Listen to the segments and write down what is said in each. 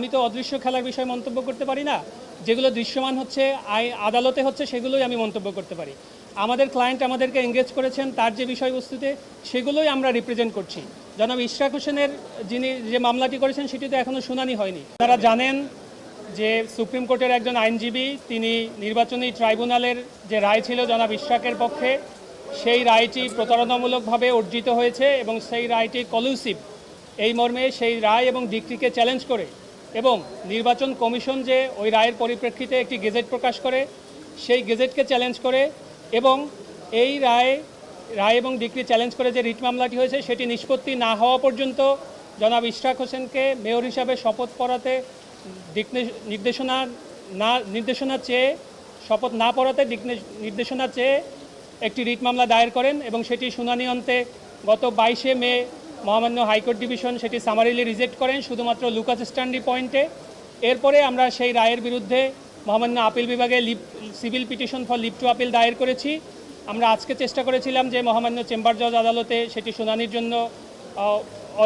আমি তো অদৃশ্য খেলার বিষয়ে মন্তব্য করতে পারি না। যেগুলো দৃশ্যমান হচ্ছে, আই, আদালতে হচ্ছে, সেগুলোই আমি মন্তব্য করতে পারি। আমাদের ক্লায়েন্ট আমাদেরকে এঙ্গেজ করেছেন তার যে বিষয়বস্তুতে, সেগুলোই আমরা রিপ্রেজেন্ট করছি। জনাব ইশরাক হোসেনের যিনি যে মামলাটি করেছেন, সেটি তো এখনও শুনানি হয়নি। তারা জানেন যে সুপ্রিম কোর্টের একজন আইনজীবী, তিনি নির্বাচনী ট্রাইব্যুনালের যে রায় ছিল জনাব ইশরাকের পক্ষে, সেই রায়টি প্রতারণামূলকভাবে অর্জিত হয়েছে এবং সেই রায়টি কলুসিভ এই মর্মে সেই রায় এবং ডিক্রিকে চ্যালেঞ্জ করে এবং নির্বাচন কমিশন যে ওই রায়ের পরিপ্রেক্ষিতে একটি গেজেট প্রকাশ করে, সেই গেজেটকে চ্যালেঞ্জ করে এবং এই রায় রায় এবং ডিগ্রি চ্যালেঞ্জ করে যে রিট মামলাটি হয়েছে, সেটি নিষ্পত্তি না হওয়া পর্যন্ত জনাব ইশরাক হোসেনকে মেয়র হিসাবে শপথ পড়াতে দিক নির্দেশনা না, নির্দেশনা চেয়ে, শপথ না পড়াতে দিক নির্দেশনা চেয়ে একটি রিট মামলা দায়ের করেন এবং সেটি শুনানি অন্তে গত বাইশে মে মহামান্য হাইকোর্ট ডিভিশন সেটি সামারিলি রিজেক্ট করেন শুধুমাত্র লুকাস স্ট্যান্ডি পয়েন্টে। এরপরে আমরা সেই রায়ের বিরুদ্ধে মহামান্য আপিল বিভাগে leave civil petition for leave to appeal দায়ের করেছি। আমরা আজকে চেষ্টা করেছিলাম যে মহামান্য চেম্বার জজ আদালতে সেটি শুনানির জন্য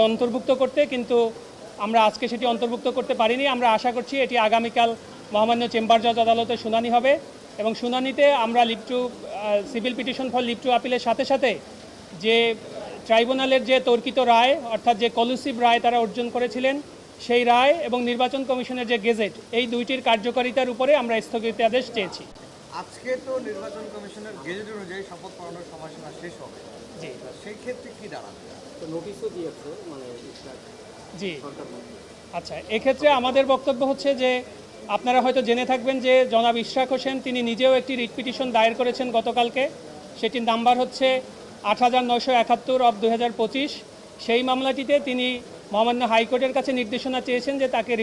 অন্তর্ভুক্ত করতে, কিন্তু আমরা আজকে সেটি অন্তর্ভুক্ত করতে পারিনি। আমরা আশা করছি এটি আগামীকাল মহামান্য চেম্বার জজ আদালতে শুনানি হবে এবং শুনানিতে আমরা leave to civil petition for leave to আপিলের সাথে সাথে যে ট্রাইব্যুনালের যে তর্কিত রায় অর্থাৎ যে কলুসিভ রায় তারা অর্জন করেছিলেন সেই রায় এবং নির্বাচন কমিশনের যে গেজেট এই দুইটির কার্যকারিতার উপরে আমরা স্থগিতাদেশ চেয়েছি। আজকে তো নির্বাচন কমিশনের গেজেট অনুযায়ী শপথ পড়ানোর সময়সীমা শেষ হবে। জি। সেই ক্ষেত্রে কি দাঁড়াবে? নোটিশও দিয়েছে মানে জি। আচ্ছা এক্ষেত্রে আমাদের বক্তব্য হচ্ছে যে আপনারা হয়তো জেনে থাকবেন যে জনাব ইশরাক হোসেন তিনি নিজেও একটি রিট পিটিশন দায়ের করেছেন গতকালকে। সেটির নাম্বার হচ্ছে আট হাজার নয়শো একাত্তর অব দু পঁচিশ। সেই মামলাটিতে তিনি মহামান্য হাইকোর্টের কাছে নির্দেশনা চেয়েছেন যে তাকে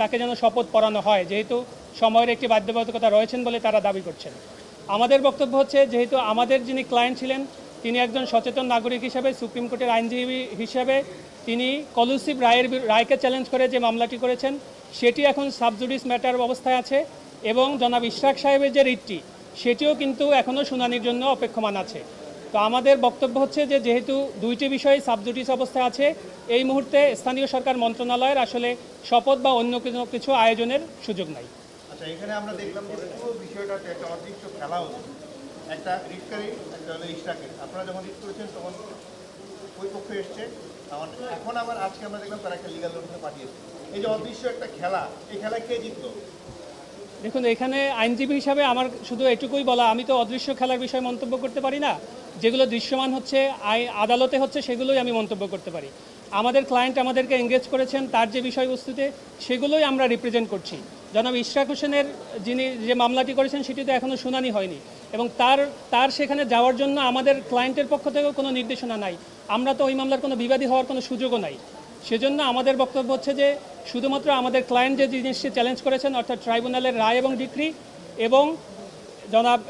তাকে যেন শপথ পড়ানো হয়, যেহেতু সময়ের একটি বাধ্যবাধকতা রয়েছেন বলে তারা দাবি করছেন। আমাদের বক্তব্য হচ্ছে, যেহেতু আমাদের যিনি ক্লায়েন্ট ছিলেন, তিনি একজন সচেতন নাগরিক হিসাবে, সুপ্রিম কোর্টের আইনজীবী হিসাবে, তিনি কলুসিভ রায়ের রায়কে চ্যালেঞ্জ করে যে মামলাটি করেছেন, সেটি এখন সাবজুডিস ম্যাটার অবস্থায় আছে এবং জনাব ইশরাক সাহেবের যে রিটটি, সেটিও কিন্তু এখনও শুনানির জন্য অপেক্ষমান আছে। তো আমাদের বক্তব্য হচ্ছে যে যেহেতু দুইটি বিষয়ে সাবজুডিস অবস্থায় আছে, এই মুহূর্তে স্থানীয় সরকার মন্ত্রণালয়ের আসলে শপথ বা অন্য কোনো কিছু আয়োজনের সুযোগ নাই। আচ্ছা এখানে আমরা দেখলাম যে পুরো বিষয়টাতে একটা অদৃশ্য খেলা হলো একটা রিটকারী, একটা হলো আপনারা যখন রিট করেছেন তখন ওই পক্ষ এসছে। আমার এখন আবার আজকে আমরা দেখলাম তারা একটা লিগাল নোটিশে পাঠিয়েছে। এই যে অদৃশ্য একটা খেলা, এই খেলায় কে জিতলো? দেখুন, এখানে আইনজীবী হিসাবে আমার শুধু এটুকুই বলা, আমি তো অদৃশ্য খেলার বিষয়ে মন্তব্য করতে পারি না। যেগুলো দৃশ্যমান হচ্ছে, আই, আদালতে হচ্ছে, সেগুলোই আমি মন্তব্য করতে পারি। আমাদের ক্লায়েন্ট আমাদেরকে এঙ্গেজ করেছেন তার যে বিষয়বস্তুতে, সেগুলোই আমরা রিপ্রেজেন্ট করছি। জনাব ইশরাক হোসেনের যিনি যে মামলাটি করেছেন, সেটিতে এখনও শুনানি হয়নি। এবং তার তার সেখানে যাওয়ার জন্য আমাদের ক্লায়েন্টের পক্ষ থেকেও কোনো নির্দেশনা নাই। আমরা তো ওই মামলার কোনো বিবাদী হওয়ার কোনো সুযোগও নাই। সেজন্য আমাদের বক্তব্য হচ্ছে যে শুধুমাত্র আমাদের ক্লায়েন্ট যে জিনিসটি চ্যালেঞ্জ করেছেন, অর্থাৎ ট্রাইব্যুনালের রায় এবং ডিক্রি এবং জনাব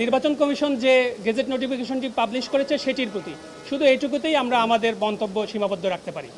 নির্বাচন কমিশন যে গেজেট নোটিফিকেশনটি পাবলিশ করেছে, সেটির প্রতি। শুধু এইটুকুতেই আমরা আমাদের মন্তব্য সীমাবদ্ধ রাখতে পারি।